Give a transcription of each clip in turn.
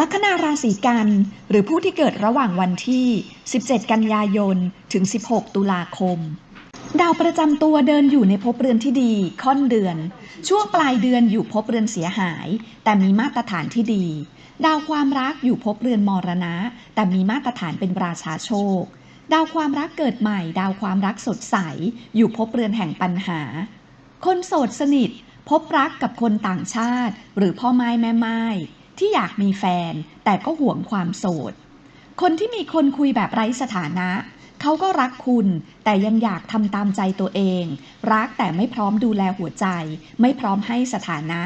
ลัคนาราศีกัน หรือผู้ที่เกิดระหว่างวันที่ 17 กันยายน ถึง 16 ตุลาคม ดาวประจำตัวเดินอยู่ในภพเรือนที่ดีค่อนเดือน ช่วงปลายเดือนอยู่ภพเรือนเสียหาย แต่มีมาตรฐานที่ดี ดาวความรักอยู่ภพเรือนมรณะ แต่มีมาตรฐานเป็นราชาโชค ดาวความรักเกิดใหม่ ดาวความรักสดใส อยู่ภพเรือนแห่งปัญหา คนโสดสนิท พบรักกับคนต่างชาติ หรือพ่อไม้แม่ไม้ ที่อยากมีแฟน แต่ก็ห่วงความโสด คนที่มีคนคุยแบบไร้สถานะ เขาก็รักคุณ แต่ยังอยากทำตามใจตัวเอง รักแต่ไม่พร้อมดูแลหัวใจ ไม่พร้อมให้สถานะ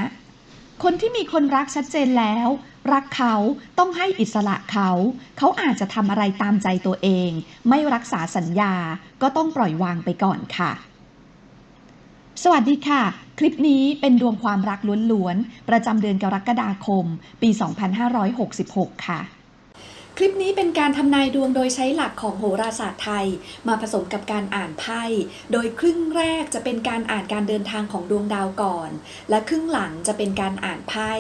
คนที่มีคนรักชัดเจนแล้ว รักเขาต้องให้อิสระเขา เขาอาจจะทำอะไรตามใจตัวเอง ไม่รักษาสัญญา ก็ต้องปล่อยวางไปก่อนค่ะ สวัสดีค่ะ คลิปนี้เป็นดวงความรักล้วนๆ ประจำเดือนกรกฎาคม ปี 2566 ค่ะ คลิปนี้เป็นการทำนายดวงโดยใช้หลักของโหราศาสตร์ไทย มาผสมกับการอ่านไพ่ โดยครึ่งแรกจะเป็นการอ่านการเดินทางของดวงดาวก่อน และครึ่งหลังจะเป็นการอ่านไพ่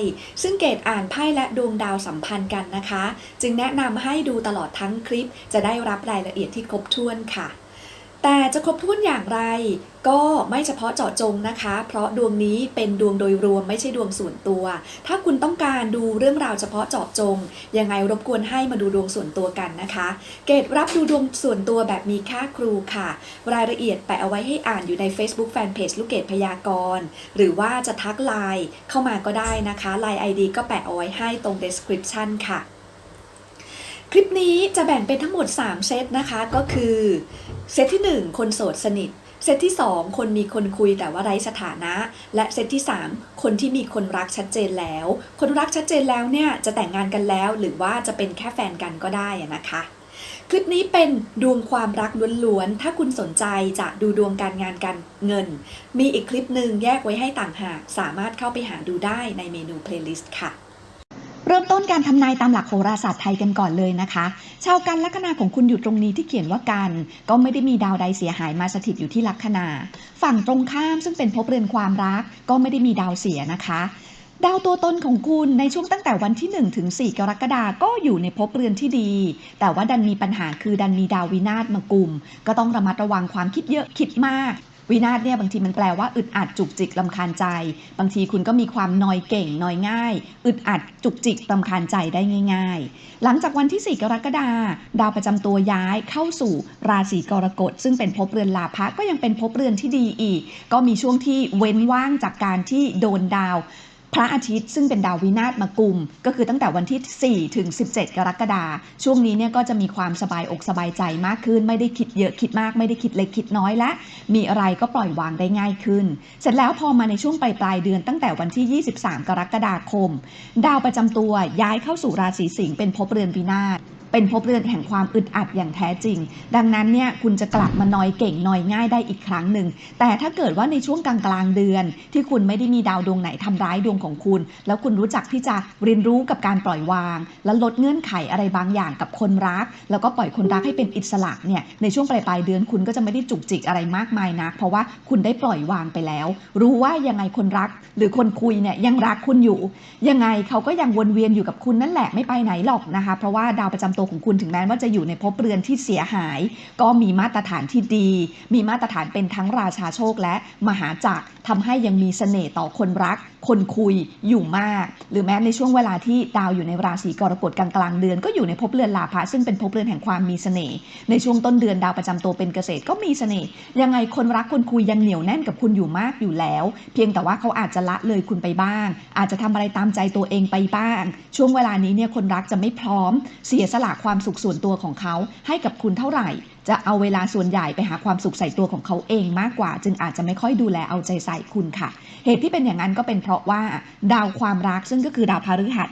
ซึ่งเกตอ่านไพ่และดวงดาวสัมพันธ์กันนะคะ จึงแนะนำให้ดูตลอดทั้งคลิปจะได้รับรายละเอียดที่ครบถ้วนค่ะ แต่จะครบถ้วนอย่างไร ก็ไม่เฉพาะเจาะจงนะคะ เพราะดวงนี้เป็นดวงโดยรวมไม่ใช่ดวงส่วนตัว ถ้าคุณต้องการดูเรื่องราวเฉพาะเจาะจง ยังไงรบกวนให้มาดูดวงส่วนตัวกันนะคะ เกรดรับดูดวงส่วนตัวแบบมีค่าครูค่ะ รายละเอียดแปะเอาไว้ให้อ่านอยู่ใน Facebook Fanpage ลูกเกดพยากรณ์หรือว่าจะทักไลน์เข้ามาก็ได้นะคะไลน์ ID ก็แปะเอาไว้ให้ตรง description ค่ะ คลิปนี้จะแบ่งเป็นทั้งหมด 3 เซตนะคะก็คือ เซตที่ 1 คนโสดสนิท เซตที่ 2 คนมีคนคุยแต่ว่าไร้สถานะ และเซตที่ 3 คนที่มีคนรักชัดเจนแล้ว คนรักชัดเจนแล้วเนี่ยจะแต่งงานกันแล้ว หรือว่าจะเป็นแค่แฟนกันก็ได้นะคะคลิปนี้เป็นดวงความรักล้วนๆ ถ้าคุณสนใจจะดูดวงการงานการเงิน มีอีกคลิปหนึ่งแยกไว้ให้ต่างหาก สามารถเข้าไปหาดูได้ในเมนูเพลย์ลิสต์ค่ะ เริ่มต้นการทำนายตามหลักโหราศาสตร์ไทยกันก่อนเลยนะคะ ชาวกันลัคนาของคุณอยู่ตรงนี้ที่เขียนว่ากัน ก็ไม่ได้มีดาวใดเสียหายมาสถิตอยู่ที่ลัคนา ฝั่งตรงข้ามซึ่งเป็นภพเรือนความรัก ก็ไม่ได้มีดาวเสียนะคะดาวตัวตนของคุณในช่วงตั้งแต่วันที่ 1 ถึง 4 กรกฎาก็อยู่ในภพเรือนที่ดี แต่ว่าดันมีปัญหาคือดันมีดาววินาศมากลุ่มก็ต้องระมัดระวังความคิดเยอะคิดมาก วินาศเนี่ยบางทีมันแปลว่าอึดอัดจุกจิกลำคาญใจ บางทีคุณก็มีความนอยเก่งนอยง่าย อึดอัดจุกจิกลำคาญใจได้ง่าย ๆ หลังจากวันที่ 4 กรกฎาดาวประจำตัวย้ายเข้าสู่ราศีกรกฎ ซึ่งเป็นภพเรือนลาภะก็ยังเป็นภพเรือนที่ดีอีก ก็มีช่วงที่เว้นว่างจากการที่โดนดาว พระอาทิตย์ซึ่งเป็นดาววินาศมากุม ก็คือตั้งแต่วันที่ 4 ถึง 17 กรกฎาคมช่วงนี้เนี่ยก็จะมีความสบายอกสบายใจมากขึ้น ไม่ได้คิดเยอะคิดมากไม่ได้คิดเล็กคิดน้อยและ มีอะไรก็ปล่อยวางได้ง่ายขึ้น เสร็จแล้วพอมาในช่วงปลายปลายเดือนตั้งแต่วันที่ 23 กรกฎาคม ดาวประจำตัวย้ายเข้าสู่ราศีสิงห์เป็นภพเรือนวินาศ เป็นภพเรือนแห่งความอึดอัดอย่างแท้จริง ดังนั้นเนี่ยคุณจะกลับมานอยเก่งนอยง่ายได้อีกครั้งหนึ่ง แต่ถ้าเกิดว่าในช่วงกลางกลางเดือน ที่คุณไม่ได้มีดาวดวงไหนทำร้ายดวงของคุณ แล้วคุณรู้จักที่จะเรียนรู้กับการปล่อยวาง และลดเงื่อนไขอะไรบางอย่างกับคนรัก แล้วก็ปล่อยคนรักให้เป็นอิสระเนี่ยในช่วงปลายปลายเดือนคุณก็จะไม่ได้จุกจิกอะไรมากมายนัก เพราะว่าคุณได้ปล่อยวางไปแล้ว รู้ว่ายังไงคนรัก หรือคนคุยเนี่ยยังรักคุณอยู่ ยังไงเขาก็ยังวนเวียนอยู่กับคุณนั่นแหละไม่ไปไหนหรอกนะคะ เพราะว่าดาวประจำตัวของคุณถึงแม้ว่าจะอยู่ในภพเรือนที่เสียหาย ก็มีมาตรฐานที่ดี มีมาตรฐานเป็นทั้งราชาโชคและมหาจักรทำให้ยังมีเสน่ห์ต่อคนรัก คนคุยอยู่มาก หรือแม้ในช่วงเวลาที่ดาวอยู่ในราศีกรกฎกลางกลางเดือน ก็อยู่ในภพเรือนลาภะซึ่งเป็นภพเรือนแห่งความมีเสน่ห์ในช่วงต้นเดือนดาวประจำตัวเป็นเกษตรก็มีเสน่ห์ยังไงคนรักคนคุยยังเหนียวแน่นกับคุณอยู่มากอยู่แล้ว เพียงแต่ว่าเขาอาจจะละเลยคุณไปบ้าง อาจจะทำอะไรตามใจตัวเองไปบ้าง ช่วงเวลานี้เนี่ยคนรักจะไม่พร้อมเสียสละความสุขส่วนตัวของเขาให้กับคุณเท่าไหร่ จะเอาเวลาส่วนใหญ่ไปหาความสุขใส่ตัวของเขาเองมากกว่า จึงอาจจะไม่ค่อยดูแลเอาใจใส่คุณค่ะ เหตุที่เป็นอย่างนั้นก็เป็นเพราะว่าดาวความรักซึ่งก็คือดาวพฤหัส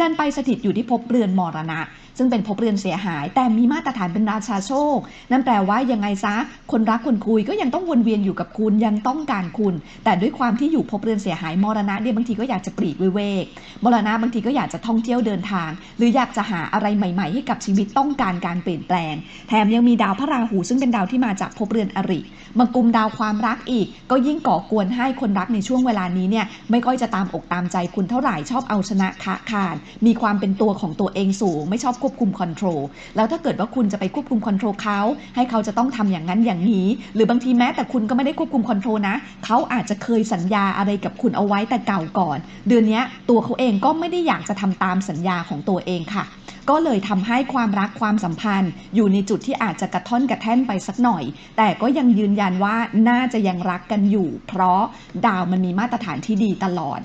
ดันไปสถิตอยู่ที่ภพเรือนมรณะ ซึ่งเป็นภพเรือนเสียหาย แต่มีมาตรฐานเป็นราชาโชค นั่นแปลว่ายังไงซะ คนรักคนคุยก็ยังต้องวนเวียนอยู่กับคุณยังต้องการคุณ แต่ด้วยความที่อยู่ภพเรือนเสียหายมรณะเนี่ยบางทีก็อยากจะปลีกวิเวกมรณะบางทีก็อยากจะท่องเที่ยวเดินทาง หรืออยากจะหาอะไรใหม่ ๆ ให้กับชีวิตต้องการการเปลี่ยนแปลง แถมยังมีดาวพระราหูซึ่งเป็นดาวที่มาจากภพเรือนอริมากุมดาวความรักอีก ก็ยิ่งก่อกวนให้คนรักในช่วงเวลานี้เนี่ยไม่ค่อยจะตามอกตามใจคุณเท่าไหร่ชอบเอาชนะคะคานมีความเป็นตัวของตัวเองสูง ไม่ชอบควบคุมคอนโทรลแล้วถ้าเกิดว่าคุณจะไปควบคุมคอนโทรลเขาให้เขาจะต้องทำอย่างนั้นอย่างนี้ หรือบางทีแม้แต่คุณก็ไม่ได้ควบคุมคอนโทรลนะเขาอาจจะเคยสัญญาอะไรกับคุณเอาไว้แต่เก่าก่อน เดือนนี้ตัวเขาเองก็ไม่ได้อยากจะทำตามสัญญาของตัวเองค่ะ ก็เลยทำให้ความรักความสัมพันธ์ อยู่ในจุดที่อาจจะกระท่อนกระแท่นไปสักหน่อย แต่ก็ยังยืนยันว่าน่าจะยังรักกันอยู่ เพราะดาวมันมีมาตรฐานที่ดีตลอด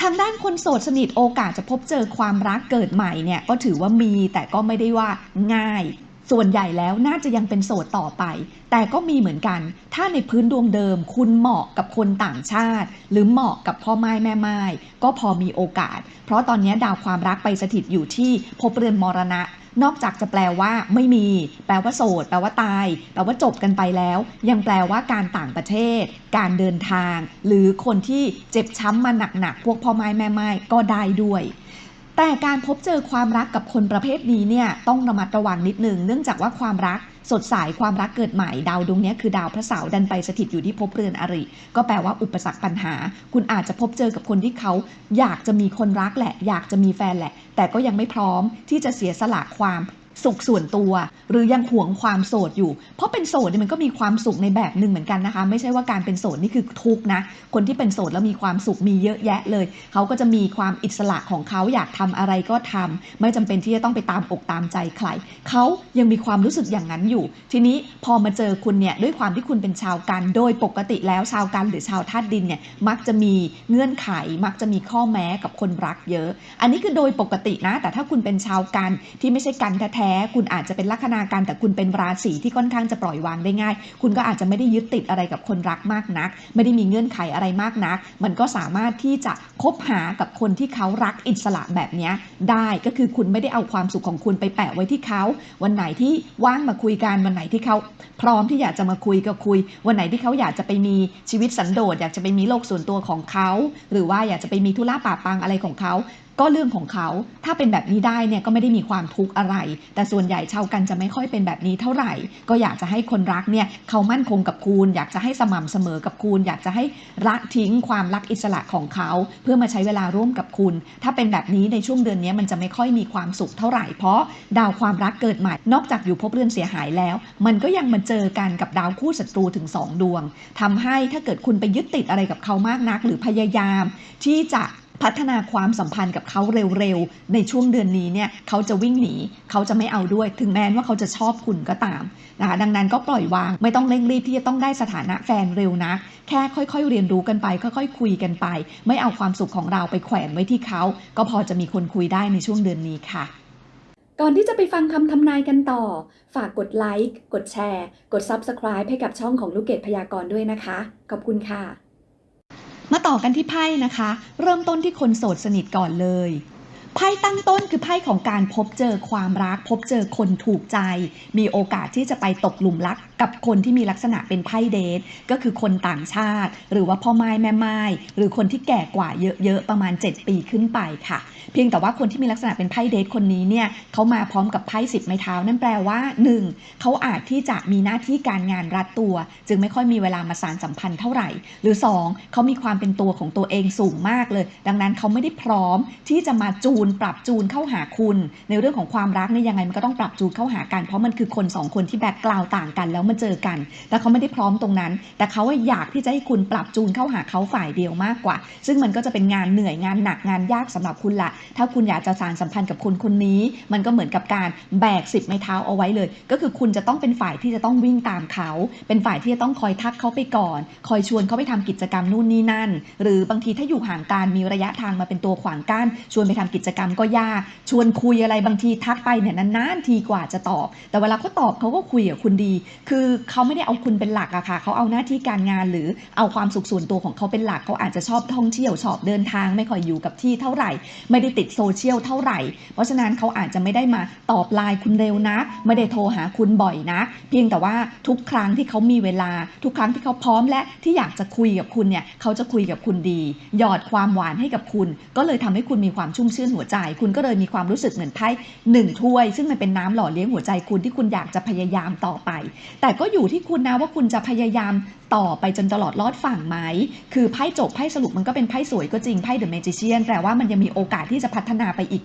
ทางด้านคนโสดสนิทโอกาสจะพบเจอความรักเกิดใหม่เนี่ยก็ถือว่ามีแต่ก็ไม่ได้ว่าง่าย ส่วนใหญ่แล้วน่าจะยังเป็นโสดต่อไป แต่ก็มีเหมือนกัน ถ้าในพื้นดวงเดิม คุณเหมาะกับคนต่างชาติ หรือเหมาะกับพ่อไม้แม่ไม้ก็พอมีโอกาส เพราะตอนนี้ดาวความรักไปสถิตอยู่ที่ภพเรือนมรณะนอกจากจะแปลว่าไม่มี แปลว่าโสด แปลว่าตาย แปลว่าจบกันไปแล้ว ยังแปลว่าการต่างประเทศ การเดินทาง หรือคนที่เจ็บช้ำมาหนักๆ พวกพ่อไม้แม่ไม้ก็ได้ด้วย แต่การพบเจอความรักกับคนประเภทนี้เนี่ยต้องระมัดระวังนิดนึง เนื่องจากว่าความรักสดใสความรักเกิดใหม่ดาวดวงนี้คือดาวพระเสาร์ดันไปสถิตอยู่ที่ภพเรือนอริ ก็แปลว่าอุปสรรคปัญหา คุณอาจจะพบเจอกับคนที่เขาอยากจะมีคนรักแหละ อยากจะมีแฟนแหละ แต่ก็ยังไม่พร้อมที่จะเสียสละความ สุขส่วนตัว หรือยังหวงความโสดอยู่ เพราะเป็นโสดเนี่ยมันก็มีความสุขในแบบหนึ่งเหมือนกันนะคะ ไม่ใช่ว่าการเป็นโสดนี่คือทุกนะคนที่เป็นโสดแล้วมีความสุขมีเยอะแยะเลย เขาก็จะมีความอิสระของเขาอยากทำอะไรก็ทำไม่จำเป็นที่จะต้องไปตามอกตามใจใครเขายังมีความรู้สึกอย่างนั้นอยู่ ทีนี้พอมาเจอคุณเนี่ยด้วยความที่คุณเป็นชาวกันโดยปกติแล้วชาวกันหรือชาวธาตุดินเนี่ยมักจะมีเงื่อนไข มักจะมีข้อแม้กับคนรักเยอะ อันนี้คือโดยปกตินะ แต่ถ้าคุณเป็นชาวกันที่ไม่ใช่กันแท้คุณอาจจะเป็นลัคนากันแต่คุณเป็นราศีที่ค่อนข้างจะปล่อยวางได้ง่าย คุณก็อาจจะไม่ได้ยึดติดอะไรกับคนรักมากนัก ไม่ได้มีเงื่อนไขอะไรมากนัก มันก็สามารถที่จะคบหากับคนที่เขารักอิสระแบบนี้ได้ก็คือคุณไม่ได้เอาความสุขของคุณไปแปะไว้ที่เขา วันไหนที่ว่างมาคุยกันวันไหนที่เขาพร้อมที่อยากจะมาคุยก็คุย วันไหนที่เขาอยากจะไปมีชีวิตสันโดษอยากจะไปมีโลกส่วนตัวของเขา หรือว่าอยากจะไปมีธุระป่าปังอะไรของเขา ก็เรื่องของเขา ถ้าเป็นแบบนี้ได้เนี่ยก็ไม่ได้มีความทุกข์อะไร แต่ส่วนใหญ่ชาวกันจะไม่ค่อยเป็นแบบนี้เท่าไหร่ ก็อยากจะให้คนรักเนี่ยเขามั่นคงกับคุณ อยากจะให้สม่ำเสมอกับคุณ อยากจะให้ละทิ้งความรักอิสระของเขา เพื่อมาใช้เวลาร่วมกับคุณ ถ้าเป็นแบบนี้ในช่วงเดือนนี้มันจะไม่ค่อยมีความสุขเท่าไหร่เพราะดาวความรักเกิดใหม่ นอกจากอยู่ภพเรือนเสียหายแล้ว มันก็ยังมาเจอกันกับดาวคู่ศัตรูถึงสองดวงทำให้ถ้าเกิดคุณไปยึดติดอะไรกับเขามากนัก หรือพยายามที่จะ พัฒนาความสัมพันธ์กับเขาเร็วๆ ในช่วงเดือนนี้เนี่ยเขาจะวิ่งหนีเขาจะไม่เอาด้วย ถึงแม้ว่าเขาจะชอบคุณก็ตามนะคะดังนั้นก็ปล่อยวางไม่ต้องเร่งรีบที่จะต้องได้สถานะแฟนเร็วนะ แค่ค่อยๆ เรียนรู้กันไป ค่อยๆ คุยกันไป ไม่เอาความสุขของเราไปแขวนไว้ที่เขา ก็พอจะมีคนคุยได้ในช่วงเดือนนี้ค่ะก่อนที่จะไปฟังคำทำนายกันต่อ ฝากกดไลค์ กดแชร์ กด Subscribe ให้กับช่องของลูกเกดพยากรณ์ด้วยนะคะ ขอบคุณค่ะ มาต่อกันที่ไพ่นะคะ เริ่มต้นที่คนโสดสนิทก่อนเลยไพ่ตั้งต้นคือไพ่ของการพบเจอความรัก พบเจอคนถูกใจ มีโอกาสที่จะไปตกหลุมรัก กับคนที่มีลักษณะเป็นไพ่เดทก็คือคนต่างชาติ หรือว่าพ่อไม้แม่ไม้หรือคนที่แก่กว่าเยอะๆประมาณ 7 ปีขึ้นไปค่ะ เพียงแต่ว่าคนที่มีลักษณะเป็นไพ่เดทคนนี้เนี่ยเขามาพร้อมกับไพ่สิบไม้เท้า นั่นแปลว่า 1. เขาอาจที่จะมีหน้าที่การงานรัดตัว จึงไม่ค่อยมีเวลามาสานสัมพันธ์เท่าไหร่ หรือ 2. เขามีความเป็นตัวของตัวเองสูงมากเลย ดังนั้นเขาไม่ได้พร้อมที่จะมาจูนปรับจูนเข้าหาคุณ ในเรื่องของความรักเนี่ยยังไงมันก็ต้องปรับจูนเข้าหากันเพราะมันคือคนสองคนที่แบ็กกราวต่างกันแล้วมาเจอกัน แต่เขาไม่ได้พร้อมตรงนั้น แต่เขาอยากที่จะให้คุณปรับจูนเข้าหาเขาฝ่ายเดียวมากกว่า ซึ่งมันก็จะเป็นงานเหนื่อยงานหนักงานยากสำหรับคุณละถ้าคุณอยากจะสานสัมพันธ์กับคนคนนี้ มันก็เหมือนกับการแบกสิบไม้เท้าเอาไว้เลย ก็คือคุณจะต้องเป็นฝ่ายที่จะต้องวิ่งตามเขา เป็นฝ่ายที่จะต้องคอยทักเขาไปก่อน คอยชวนเขาไปทำกิจกรรมนู่นนี่นั่น หรือบางทีถ้าอยู่ห่างกันมีระยะทางมาเป็นตัวขวางกั้น ชวนไปทำกิจกรรมก็ยาก ชวนคุยอะไรบางทีทักไปเนี่ยนานๆทีกว่าจะตอบ แต่เวลาเขาตอบเขาก็คุยกับคุณดีคือเขาไม่ได้เอาคุณเป็นหลักอะค่ะเขาเอาหน้าที่การงานหรือเอาความสุขส่วนตัวของเขาเป็นหลักเขาอาจจะชอบท่องเที่ยวชอบเดินทาง ไม่ค่อยอยู่กับที่เท่าไหร่ ไม่ได้ติดโซเชียลเท่าไหร่ เพราะฉะนั้นเขาอาจจะไม่ได้มาตอบไลน์คุณเร็วนะ ไม่ได้โทรหาคุณบ่อยนะ เพียงแต่ว่าทุกครั้งที่เขามีเวลา ทุกครั้งที่เขาพร้อมและที่อยากจะคุยกับคุณเนี่ยเขาจะคุยกับคุณดี หยอดความหวานให้กับคุณ ก็เลยทำให้คุณมีความชุ่มชื่นหัวใจ คุณก็เลยมีความรู้สึกเหมือนไพ่หนึ่งถ้วย ซึ่งมันเป็นน้ำหล่อเลี้ยงหัวใจคุณที่คุณอยากจะพยายามต่อไป แต่ก็อยู่ที่คุณนะว่าคุณจะพยายามต่อไปจนตลอดรอดฝั่งไหม คือไพ่จบไพ่สรุปมันก็เป็นไพ่สวยก็จริงไพ่เดอะเมจิเชียนแปลว่ามันยังมีโอกาสที่จะพัฒนาไปอีก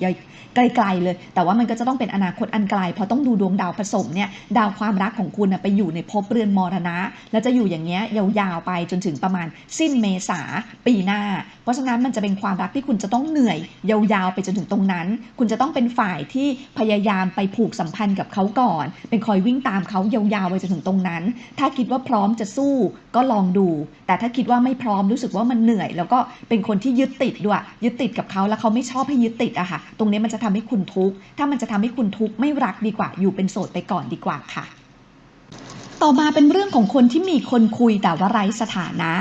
ไกลๆเลย แต่ว่ามันก็จะต้องเป็นอนาคตอันไกลเพราะต้องดูดวงดาวผสมเนี่ยดาวความรักของคุณนะไปอยู่ในภพเรือนมรณะ แล้วจะอยู่อย่างเงี้ยยาวๆไปจนถึงประมาณสิ้นเมษาปีหน้า เพราะฉะนั้นมันจะเป็นความรักที่คุณจะต้องเหนื่อย ยาวๆไปจนถึงตรงนั้น คุณจะต้องเป็นฝ่ายที่พยายามไปผูกสัมพันธ์กับเขาก่อน เป็นคอยวิ่งตามเขายาวๆไปจนถึงตรงนั้น ถ้าคิดว่าพร้อมจะสู้ก็ลองดู แต่ถ้าคิดว่าไม่พร้อมรู้สึกว่ามันเหนื่อย แล้วก็เป็นคนที่ยึดติดด้วยยึดติดกับเขาแล้วเขาไม่ชอบให้ยึดติดอะค่ะ ตรงนี้มันจะทำให้คุณทุกข์ถ้ามันจะทำให้คุณทุกข์ไม่รักดีกว่า อยู่เป็นโสดไปก่อนดีกว่าค่ะ ต่อมาเป็นเรื่องของคนที่มีคนคุยแต่ว่าไร้สถานะ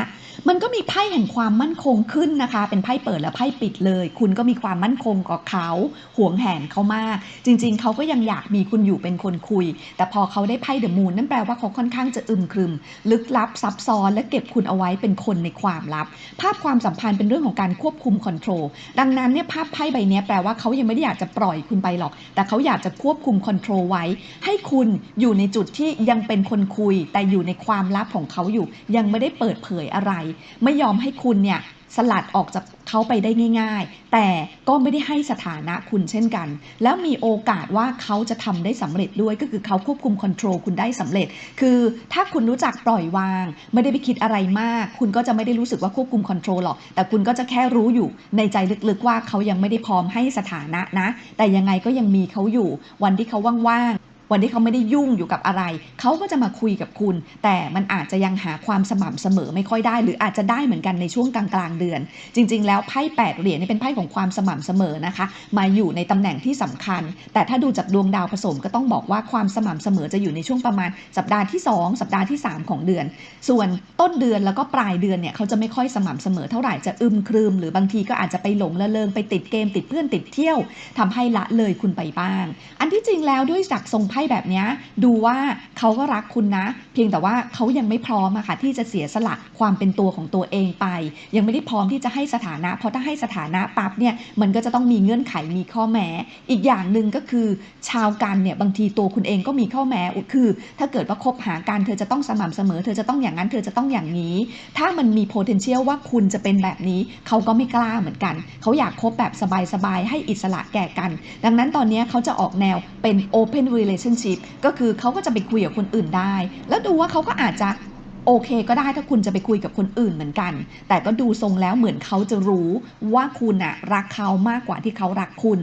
มันก็มีไพ่แห่งความมั่นคงขึ้นนะคะ เป็นไพ่เปิดและไพ่ปิดเลย คุณก็มีความมั่นคงกับเขาห่วงแหนเขามาก จริง ๆ เขาก็ยังอยากมีคุณอยู่เป็นคนคุย แต่พอเขาได้ไพ่เดอะมูนนั่นแปลว่าเขาค่อนข้างจะอึมครึม ลึกลับซับซ้อนและเก็บคุณเอาไว้เป็นคนในความลับ ภาพความสัมพันธ์เป็นเรื่องของการควบคุมคอนโทรลดังนั้นเนี่ยภาพไพ่ใบนี้แปลว่าเขายังไม่ได้อยากจะปล่อยคุณไปหรอก แต่เขาอยากจะควบคุมคอนโทรลไว้ ให้คุณอยู่ในจุดที่ยังเป็นคนคุย แต่อยู่ในความลับของเขาอยู่ ยังไม่ได้เปิดเผยอะไรไม่ยอมให้คุณเนี่ยสลัดออกจากเขาไปได้ง่าย ๆ แต่ก็ไม่ได้ให้สถานะคุณเช่นกัน แล้วมีโอกาสว่าเขาจะทำได้สำเร็จด้วยก็คือเขาควบคุมคอนโทรลคุณได้สำเร็จ คือถ้าคุณรู้จักปล่อยวาง ไม่ได้ไปคิดอะไรมาก คุณก็จะไม่ได้รู้สึกว่าควบคุมคอนโทรลหรอก แต่คุณก็จะแค่รู้อยู่ในใจลึกๆว่าเขายังไม่ได้พร้อมให้สถานะนะ แต่ยังไงก็ยังมีเขาอยู่ วันที่เขาว่าง วันที่เขาไม่ได้ยุ่งอยู่กับอะไร เขาก็จะมาคุยกับคุณ แต่มันอาจจะยังหาความสม่ำเสมอไม่ค่อยได้ หรืออาจจะได้เหมือนกันในช่วงกลางกลางๆเดือน จริง ๆ แล้วไพ่แปดเหรียญนี่เป็นไพ่ของความสม่ำเสมอนะคะ มาอยู่ในตำแหน่งที่สำคัญ แต่ถ้าดูจากดวงดาวผสมก็ต้องบอกว่าความสม่ำเสมอจะอยู่ในช่วงประมาณสัปดาห์ที่ 2 สัปดาห์ที่ 3 ของเดือน ส่วนต้นเดือนแล้วก็ปลายเดือนเนี่ยเขาจะไม่ค่อยสม่ำเสมอเท่าไหร่จะอึมครึมหรือบางทีก็อาจจะไปหลงละเลงไปติดเกมติดเพื่อนติดเที่ยวทำให้ละเลยคุณไปบ้าง อันที่จริงแล้วด้วยจากทรงพ่แบบนี้ดูว่าเขาก็รักคุณนะ เพียงแต่ว่าเขายังไม่พร้อมอะค่ะที่จะเสียสละความเป็นตัวของตัวเองไป ยังไม่ได้พร้อมที่จะให้สถานะ เพราะถ้าให้สถานะปั๊บเนี่ยมันก็จะต้องมีเงื่อนไขมีข้อแม้ อีกอย่างหนึ่งก็คือ ชาวกันเนี่ยบางทีตัวคุณเองก็มีข้อแม้คือ ถ้าเกิดว่าคบหากันเธอจะต้องสม่ำเสมอ เธอจะต้องอย่างนั้นเธอจะต้องอย่างนี้ ถ้ามันมี potential ว่าคุณจะเป็นแบบนี้ เขาก็ไม่กล้าเหมือนกัน เขาอยากคบแบบสบายๆให้อิสระแก่กัน ดังนั้นตอนนี้เขาจะออกแนวเป็น open relationship ก็คือเขาก็จะไปคุยกับคนอื่นได้ แล้วดูว่าเขาก็อาจจะโอเคก็ได้ถ้าคุณจะไปคุยกับคนอื่นเหมือนกัน แต่ก็ดูทรงแล้วเหมือนเขาจะรู้ว่าคุณอะรักเขามากกว่าที่เขารักคุณ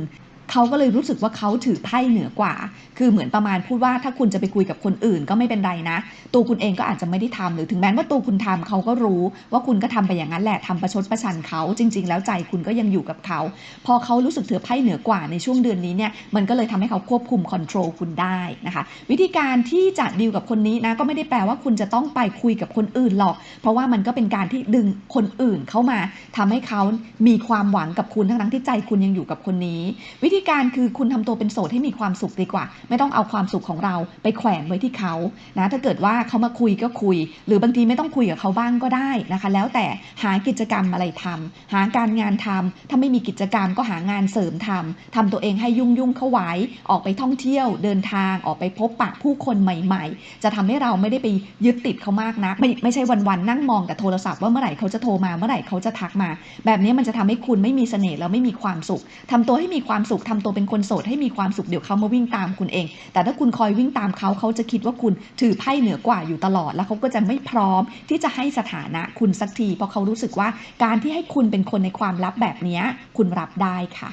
เขาก็เลยรู้สึกว่าเขาถือไพ่เหนือกว่า คือเหมือนประมาณพูดว่าถ้าคุณจะไปคุยกับคนอื่นก็ไม่เป็นไรนะ ตัวคุณเองก็อาจจะไม่ได้ทำหรือถึงแม้ว่าตัวคุณทำเขาก็รู้ ว่าคุณก็ทำไปอย่างนั้นแหละทำประชดประชันเขาจริง ๆ แล้วใจคุณก็ยังอยู่กับเขา พอเขารู้สึกถือไพ่เหนือกว่าในช่วงเดือนนี้เนี่ยมันก็เลยทำให้เขาควบคุมคอนโทรลคุณได้นะคะ วิธีการที่จะดีลกับคนนี้นะก็ไม่ได้แปลว่าคุณจะต้องไปคุยกับคนอื่นหรอก เพราะว่ามันก็เป็นการที่ดึงคนอื่นเข้ามาทำให้เขามีความหวังกับคุณทั้งๆที่ใจคุณยังอยู่กับคนนี้ วิธีการคือคุณทำตัวเป็นโสดให้มีความสุขดีกว่า ไม่ต้องเอาความสุขของเราไปแขวนไว้ที่เขานะถ้าเกิดว่าเขามาคุยก็คุย หรือบางทีไม่ต้องคุยกับเขาบ้างก็ได้นะคะ แล้วแต่หากิจกรรมอะไรทำหาการงานทำถ้าไม่มีกิจกรรมก็หางานเสริมทำทำตัวเองให้ยุ่งยุ่งเข้าไว้ ออกไปท่องเที่ยว เดินทางออกไปพบปะผู้คนใหม่ ๆ จะทำให้เราไม่ได้ไปยึดติดเขามากนักไม่ไม่ใช่วันๆนั่งมองแต่โทรศัพท์ว่าเมื่อไหร่เขาจะโทรมาเมื่อไหร่เขาจะทักมา แบบนี้มันจะทำให้คุณไม่มีเสน่ห์แล้วไม่มีความสุขทำตัวให้มีความสุขทำตัวเป็นคนโสดให้มีความสุขเดี๋ยวเขามาวิ่งตามคุณเอง แต่ถ้าคุณคอยวิ่งตามเขาเขาจะคิดว่าคุณถือไพ่เหนือกว่าอยู่ตลอด แล้วเขาก็จะไม่พร้อมที่จะให้สถานะคุณสักที เพราะเขารู้สึกว่าการที่ให้คุณเป็นคนในความลับแบบนี้คุณรับได้ค่ะ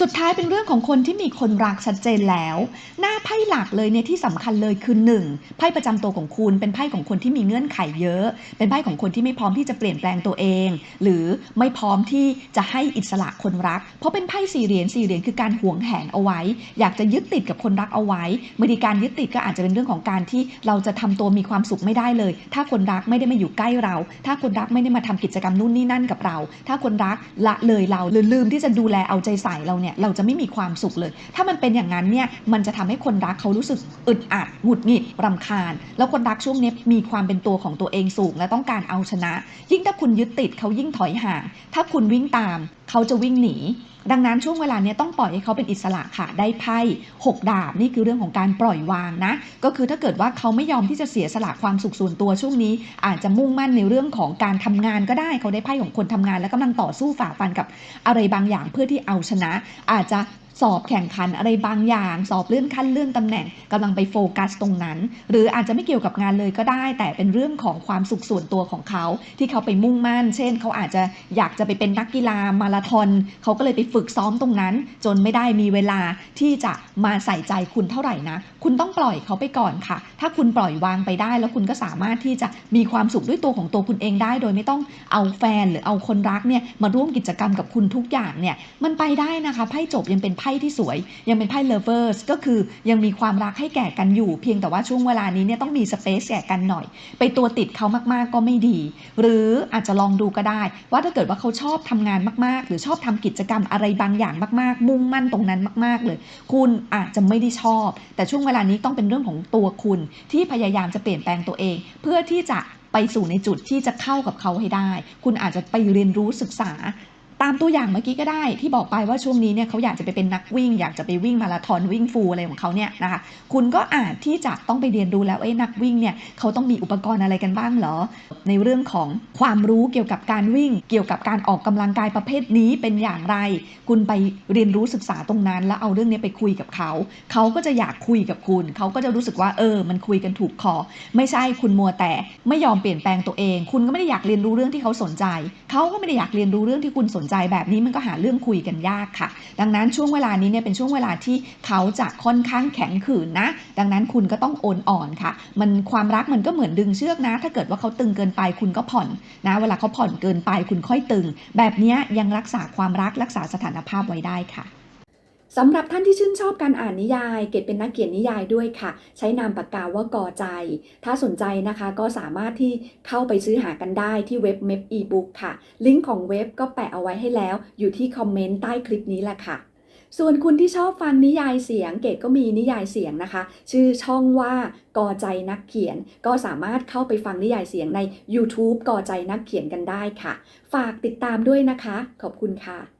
สุดท้ายเป็นเรื่องของคนที่มีคนรักชัดเจนแล้ว หน้าไพ่หลักเลยเนี่ยที่สำคัญเลยคือ 1. ไพ่ประจำตัวของคุณ เป็นไพ่ของคนที่มีเงื่อนไขเยอะ เป็นไพ่ของคนที่ไม่พร้อมที่จะเปลี่ยนแปลงตัวเอง หรือไม่พร้อมที่จะให้อิสระคนรัก เพราะเป็นไพ่สี่เหรียญสี่เหรียญคือการหวงแหนเอาไว้ อยากจะยึดติดกับคนรักเอาไว้บางทีการยึดติดก็อาจจะเป็นเรื่องของการที่เราจะทำตัวมีความสุขไม่ได้เลย ถ้าคนรักไม่ได้มาอยู่ใกล้เรา ถ้าคนรักไม่ได้มาทำกิจกรรมนู่นนี่นั่นกับเรา ถ้าคนรักละเลยเราหรือลืมที่จะดูแลเอาใจใส่เราเนี่ยเราจะไม่มีความสุขเลย ถ้ามันเป็นอย่างนั้นเนี่ยมันจะทำให้คนรักเขารู้สึกอึดอัดหงุดหงิดรำคาญ แล้วคนรักช่วงนี้มีความเป็นตัวของตัวเองสูง และต้องการเอาชนะ ยิ่งถ้าคุณยึดติดเขายิ่งถอยห่าง ถ้าคุณวิ่งตามเขาจะวิ่งหนี ดังนั้นช่วงเวลาเนี้ยต้องปล่อยให้เขาเป็นอิสระค่ะ ได้ไพ่หกดาบนี่คือเรื่องของการปล่อยวางนะ ก็คือถ้าเกิดว่าเขาไม่ยอมที่จะเสียสละความสุขส่วนตัวช่วงนี้ อาจจะมุ่งมั่นในเรื่องของการทำงานก็ได้เขาได้ไพ่ของคนทำงาน และกำลังต่อสู้ฝ่าฟันกับอะไรบางอย่างเพื่อที่เอาชนะ อาจจะ สอบแข่งขันอะไรบางอย่าง สอบเลื่อนขั้นเลื่อนตำแหน่งกำลังไปโฟกัสตรงนั้น หรืออาจจะไม่เกี่ยวกับงานเลยก็ได้ แต่เป็นเรื่องของความสุขส่วนตัวของเขา ที่เขาไปมุ่งมั่น เช่น เขาอาจจะอยากจะไปเป็นนักกีฬามาราธอนเขาก็เลยไปฝึกซ้อมตรงนั้น จนไม่ได้มีเวลาที่จะมาใส่ใจคุณเท่าไหร่นะคุณต้องปล่อยเขาไปก่อนค่ะ ถ้าคุณปล่อยวางไปได้ แล้วคุณก็สามารถที่จะมีความสุขด้วยตัวของตัวคุณเองได้ โดยไม่ต้องเอาแฟนหรือเอาคนรักเนี่ยมาร่วมกิจกรรมกับคุณทุกอย่างเนี่ยมันไปได้นะคะไพ่จบยังเป็นไพ่ที่สวย ยังเป็นไพ่ lovers ก็คือยังมีความรักให้แก่กันอยู่ เพียงแต่ว่าช่วงเวลานี้เนี่ยต้องมีสเปซแก่กันหน่อย ไปตัวติดเขามากๆก็ไม่ดี หรืออาจจะลองดูก็ได้ ว่าถ้าเกิดว่าเขาชอบทำงานมากๆ หรือชอบทำกิจกรรมอะไรบางอย่างมากๆ มุ่งมั่นตรงนั้นมาก ๆ เลย คุณอาจจะไม่ได้ชอบ แต่ช่วงเวลานี้ต้องเป็นเรื่องของตัวคุณที่พยายามจะเปลี่ยนแปลงตัวเอง เพื่อที่จะไปสู่ในจุดที่จะเข้ากับเขาให้ได้ คุณอาจจะไปเรียนรู้ศึกษา ตามตัวอย่างเมื่อกี้ก็ได้ที่บอกไปว่าช่วงนี้เนี่ยเขาอยากจะไปเป็นนักวิ่ง อยากจะไปวิ่งมาราธอนวิ่งฟูลอะไรของเขาเนี่ยนะคะคุณก็อาจที่จะต้องไปเรียนรู้แล้วเอ้นักวิ่งเนี่ยเขาต้องมีอุปกรณ์อะไรกันบ้างเหรอ ในเรื่องของความรู้เกี่ยวกับการวิ่ง เกี่ยวกับการออกกำลังกายประเภทนี้เป็นอย่างไร คุณไปเรียนรู้ศึกษาตรงนั้น แล้วเอาเรื่องนี้ไปคุยกับเขาเขาก็จะอยากคุยกับคุณ เขาก็จะรู้สึกว่าเออ มันคุยกันถูกคอไม่ใช่คุณมัวแต่ไม่ยอมเปลี่ยนแปลงตัวเอง คุณก็ไม่ได้อยากเรียนรู้เรื่องที่เขาสนใจ เขาก็ไม่ได้อยากเรียนรู้เรื่องที่คุณสนใจแบบนี้มันก็หาเรื่องคุยกันยากค่ะ ดังนั้นช่วงเวลานี้เนี่ยเป็นช่วงเวลาที่เขาจะค่อนข้างแข็งขืนนะ ดังนั้นคุณก็ต้องโอนอ่อนค่ะ มันความรักมันก็เหมือนดึงเชือกนะ ถ้าเกิดว่าเขาตึงเกินไปคุณก็ผ่อนนะ เวลาเขาผ่อนเกินไปคุณค่อยตึง แบบนี้ยังรักษาความรักรักษาสถานภาพไว้ได้ค่ะ สำหรับท่านที่ชื่นชอบการอ่านนิยาย เกดเป็นนักเขียนนิยายด้วยค่ะ ใช้นามปากกาว่ากอใจ ถ้าสนใจนะคะก็สามารถที่เข้าไปซื้อหากันได้ที่เว็บเม p อีบุ๊กค่ะ ลิงก์ของเว็บก็แปะเอาไว้ให้แล้ว อยู่ที่คอมเมนต์ใต้คลิปนี้แหละค่ะ ส่วนคุณที่ชอบฟังนิยายเสียง เกดก็มีนิยายเสียงนะคะ ชื่อช่องว่ากอใจนักเขียน ก็สามารถเข้าไปฟังนิยายเสียงใน YouTube กอใจนักเขียนกันได้ค่ะ ฝากติดตามด้วยนะคะ ขอบคุณค่ะ